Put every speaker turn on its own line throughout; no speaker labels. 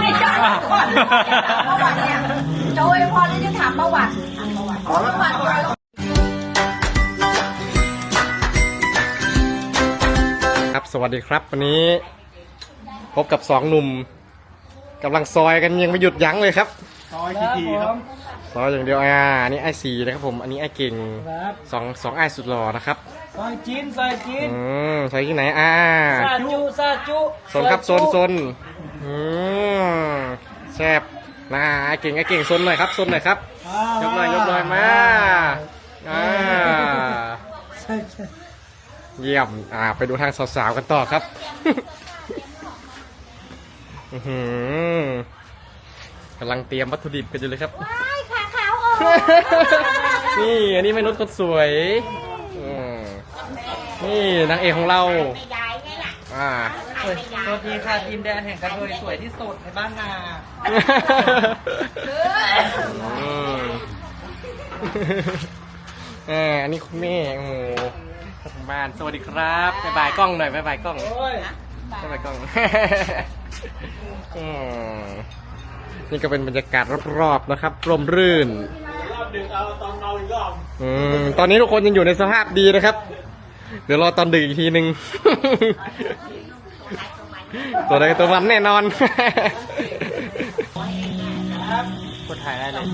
ไม่ใช่ประวัติประวัติเนี่ยโจยพอที่จะถามประวัติประวัติประวัติประวัติ
ครับสวัสดีครับวันนี้ พบกับสองหนุ่มกำลังซอยกันยังไม่หยุดยั้งเลยครับ
ซอยทีทีครับ
ซอยอย่างเดียวอ่าอันนี้ไอ้สีนะครับผมอันนี้ไอ้เก่ง
ครับ
สองสองไอ้สุดหล่อนะครับ
ซอยจีนซอยจีน
อืมใช้ที่ไหนอ่า
ซาจุซาจุ
โซนครับโซนโซน อืมแซ่บนะไอ้เก่งไอ้เก่งโซนหน่อยครับโซนหน่อยครับ ยกหน่อยยกหน่อยมาอ่า
ใช่ใช่
เยี่ยมอ่าไปดูทางสาวๆกันต่อครับอื้อหือกำลังเตรียมวัตถุดิบกันอยู่เลยครับ
ขาขาวออก
นี่อันนี้แม่นุชคนสวยอืมนี่นางเอกของเราอ่า
สวัสดีค่ะดินแดนแห่งกระเทยสวยที่สุดในบ้านนา
อืมเอออันนี้คุณแม่โอ้โหทางบ้าน สวัสดีครับบ๊ายบายกล้องหน่อยบ๊ายบายกล้อง
โอ้ย
บ๊ายบายกล้อง อืมนี่ก็เป็นบรรยากาศรอบๆนะครับร่มรื่น
รอบดึกเอาตอนเราอีกรอบ
อืม ตอนนี้ทุกคนยังอยู่ในสภาพดีนะครับ เดี๋ยวรอตอนดึกอีกทีหนึ่ง ตัวใดตัวมันแน่นอน
กดถ่ายได้เลย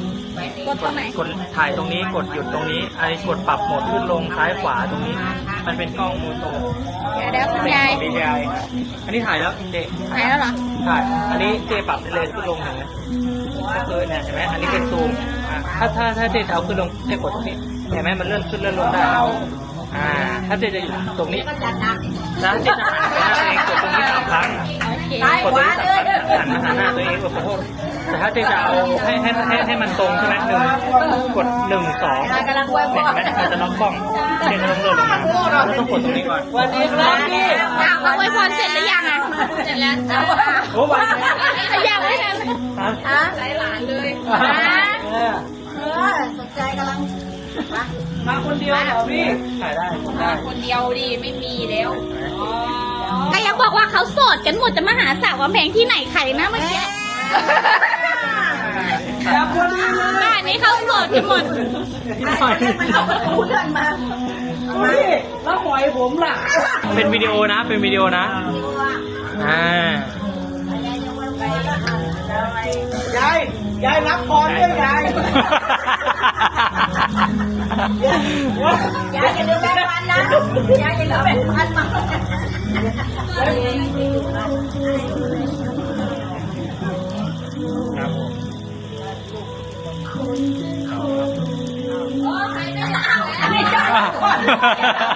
กดตรงไหน
กดถ่ายตรงนี้ กดหยุดตรงนี้ ไอ้กดปรับโหมดขึ้นลงซ้ายขวาตรงนี้ มันเป็นกล้องมูโต
เดี๋ยวเดี๋ยวคุณยาย
ดีไออันนี้ถ่ายแล้วเด็ก
ไหนแล้วเหรอ
ถ่าย อันนี้เจปรับได้เลยขึ้นลงเห็นไหมก็คือเนี่ยเห็นไหมอันนี้เป็นซูมอะถ้าถ้าถ้าเจจะเอาขึ้นลงเจกดตรงนี้ เห็นไหมมันเลื่อนขึ้นเลื่อนลงได้ อ่าถ้าเจจะอยู่ตรงนี้แล้วเจจะหันไปหน้าตัวเองกดตรงนี้สามครั้ง
ซ้าย
กด
ข
ตรง
วา
นี้สาม
เด้อ
ครั้งหันมาหาหน้าตัวเองกดขอโทษแต่ถ้าเจจะเอาให้ให้ให้ให้มันตรงใช่ไหมหนึ่งกดหนึ่งสอง
กำลังไว้พ
เนี่ย
อ
เห็นไหมมันจะล็อกกล้องเจจะต้องเลื่อนลงมาเราต้องกดตรงนี้ก่อนวันนี้ครับพี่
ถามว่าไว้พรเสร็จหรือยังอะเสร็จแล้วจ้า
โอ้วันนี้
ยังไม่ทัน
ฮะ
ฮะหลายหลานเลยเออสนใจกำลัง
มาคนเดียวเหรอพี่ถ่ายได้ได้
คนเดียวดีไม่มีแล้ว
ก็ยังบอกว่าเขาโสดกันหมดจะมาหาสาวกำแพงที่ไหนใครนะเมื่อกี้
แล้วคนนี้เลย
บ้านนี้เขาโสดกันหมด
มันเอาประตูเดินมา
พี่แล้วหอยผมล่ะ เป็นวิดีโอนะ เป็นวิดีโอนะอ่ายาย ยายรับพรด้วยยาย
ยายอย่าลืมแบ่งพันนะยายอย่าลืมแบ่งพันมา
ครับผม
ไม่ใช่ประวัติ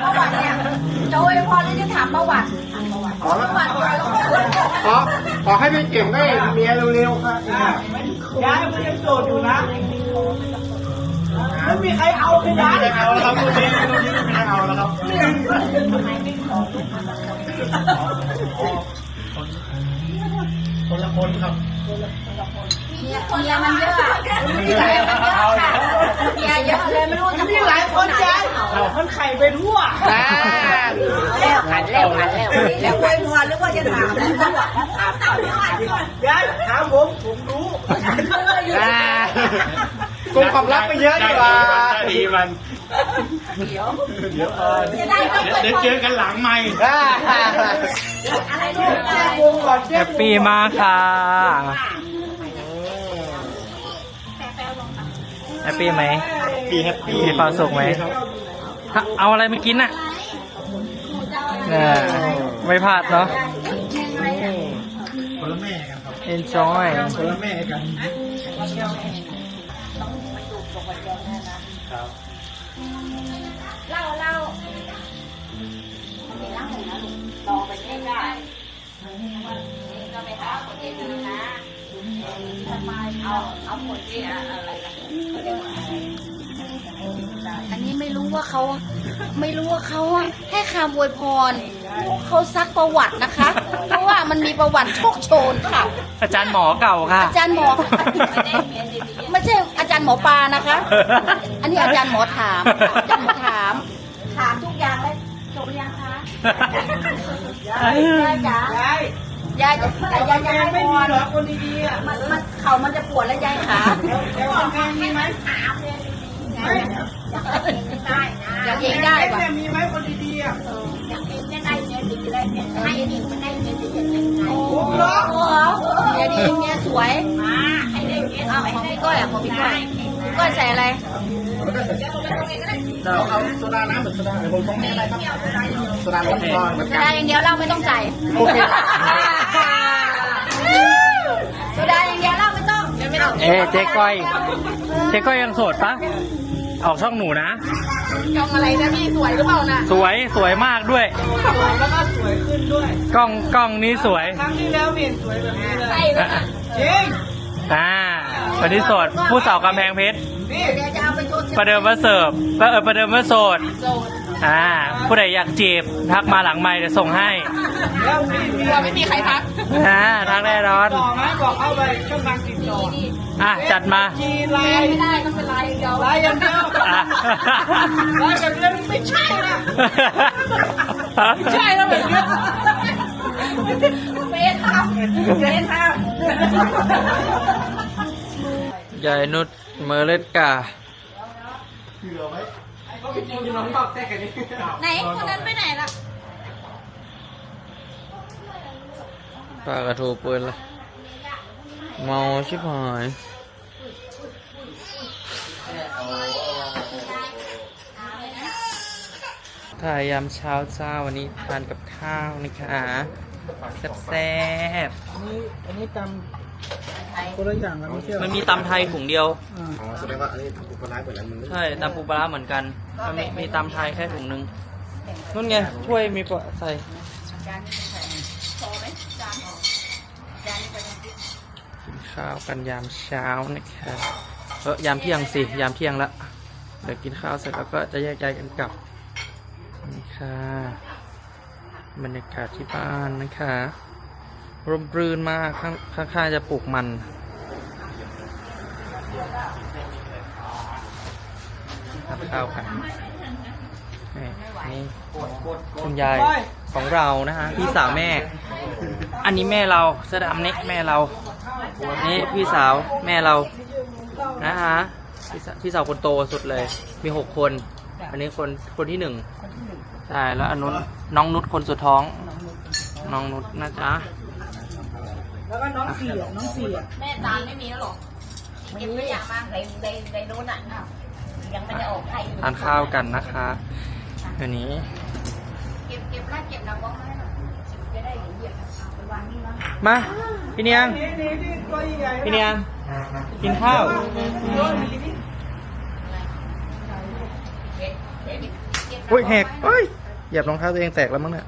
ประวัติเนี่ยโจยพอที่จะถามประวัติประวัติประวัติ
ขอขอให้พี่เก่งได้เมียเร็วๆครับ
ยายมันยังโสดอยู่นะ ไม่มีใครเอาเลยยาย
ไม่เอาแล้วครับตัวนี้ตัวนี้ไม่เอาแล้วครับคนละคนครับ
เมียเมียมันเยอะเมียมันเยอะค่ะเมียเยอะเลยไม่รู้จะ
มีหลายคนยายมันไข่ไปทั่ว
แล้วขันแล้วขันแล้วแล้วไปมัวหรือว่าจะถามประวัติถามต่อเนื่องก่อน
ยายถามผมผมรู้
กลุ่มความลับไปเยอะดีกว่า
ดีมัน
จะได้ก็
เดี๋ยวเดี๋ยวเจอกันหลังไม่
อะไรดูอะไร
แฮปปี้มากค่ะแฮปปี้ไหม
ปีแฮปปี้
มีความสุขไหมเอาอะไรมากินน่ะน่ะไม่พลาดเนาะ
คนละแม่กันครับ
enjoy
คนละแม่กัน
เล่าเล่าลองไปเล่นได้ก็ไปหาคนดีๆนะทำไมเอาเอาคนที่อะไร
อันนี้ไม่รู้ว่าเขาไม่รู้ว่าเขาให้คำอวยพร เขาซักประวัตินะคะ เพราะว่ามันมีประวัติโชคโชนค่ะ
อาจารย์หมอเก่าค่ะ
อาจารย์หมอไม่ใช่อาจารย์หมอปลานะคะ อันนี้อาจารย์หมอถามค่ะอาจารย์หมอถาม
ถามทุกอย่างเลยจบยังคะ
ยาย
ยายจ๋ายา
ย
ยายจะแต่ยายจะให้
ไม่
พ
มี
ร
เหรอคนดีๆอะ
มันมันเข่ามันจะปวดแล้วยายขา
แล้วกำแพงมีไหมไม่
อยากเองได้ปะ
แม่มีไหมคนดีๆอะ
ให้
ดิมันได้เงินเดื
อ้โหเมียดีเมียสวยมาไอ้าวของพี่ก้อยอะของพี่ก้อยพี่ก้อยใส่อะไร
เอาโซดาน้ำเหมือนโซดาเหมือนผมต้องให้อะไรครับโซดาร้อนก่อนเหมือน
โซ
กัน
ดาอย่างเดียวเหล้าไม่ต้องใจ่
โอเค
โซดาอย่างเดียวเหล้าไม่ต้องไม่ต้อง
เอ๊ะเจ๊ก้อย เจ๊ก้อยยังโสดปะออกช่องหนูนะ
จองอะไรนะพี่สวยหรือเปล่าน่ะ
สวยสวยมากด้วย
สวยแล้วก็สวยขึ้นด้วย
กล้องกล้องนี้สวย
ครั้งที่แล้วเห็นสวยแบบนี้เลย
ใช่เลย
จริง
อ่าวันนี้โสดผู้สาวกำแพงเพชร
นี่
เดี๋ยวจะเอาไปชด
ประเดิมมาเสิร์ฟประเออประเดิมมาโสด
โซน
อ่าผู้ใดอยากจีบทักมาหลังไมค์เดี๋ยวส่งให้
แล้วพี่มี
เราไม่มีใครทัก
อ่าทักแน่นอน
ต่อไหมบอกเข้าไปช่องทางติดต่อ
อะจัดมา
จีไล
แฟน
น์
ไม่ได้ต้องเป็นไลน์อย่างเดียว
ไลน์อย่างเดียว
อะ
ไลน์แบบนี้ไม่ใช่นะไม่ใช่แล้วแบบนี้
เฟซทับเฟซทับ
ยายนุชเมอร์เล ตกา
ไหนคนนั้นไปไหนล่ะ
ปากกระทูปืนละเมาชิบหายถ่ายยามเช้าจ้าวันนี้ทานกับข้าวนะคะแซ่บ
อันนี้อันนี้จำ คนละอย่างกันไม่ใช่
ๆมันมีตำไทยถุงเดียว
อ่า
อ๋อแสดงว่าอันนี้ถูกคนร้ายเหมือนกันมึง
ใช่ตำปูปลาร้าเหมือนกันมันมีมีตำไทยแค่ถุงหนึงนู่นไงถ้วยมีปะใส่กินข้าวกันยามเช้านะคะเออยามเที่ยงสิยามเที่ยงละเดี๋ยวกินข้าวเสร็จแล้วก็จะแยกย้ายกันกลับนี่ค่ะบรรยากาศที่บ้านนะคะ ร่มรื่นมากข้างข้างๆจะปลูกมันทำข้าวกันนี่คุณยายของเรานะฮะพี่สาวแม่ อันนี้แม่เราเสื้อดำนี่แม่เรา นี่พี่สาวแม่เรานะฮะพี่สาวพี่สาวคนโตสุดเลย มีหกคน อันนี้คนคนที่หนึ่งใช่แล้วอันนู้นน้องนุชคนสุดท้อง น้องนุชนะจ๊ะ
แล้วก็น้องเสียน้องเสีย
แม่ตามไม่มีแล้วหรอเก็บไม่อยากมาในในในโน้นอะยังไม่ได้ออกใคร
ทานข้าวกันนะคะเดี๋ยวนี้
เก็บเก็บลาดเก็บน้ำบ้องให้หน่อยจะได้เหยียบไปวางนี่นะ
มาพี่เนียง
นี่นี่นี่ตัวใหญ่ๆ
พี่เนียงกินข้าว
ตัวนี้นี่
เก็บเก็บเก็บ
อุ้ยแหกเอ้ยเหยียบรองเท้าตัวเองแตกแล้วมั้งเนี่ย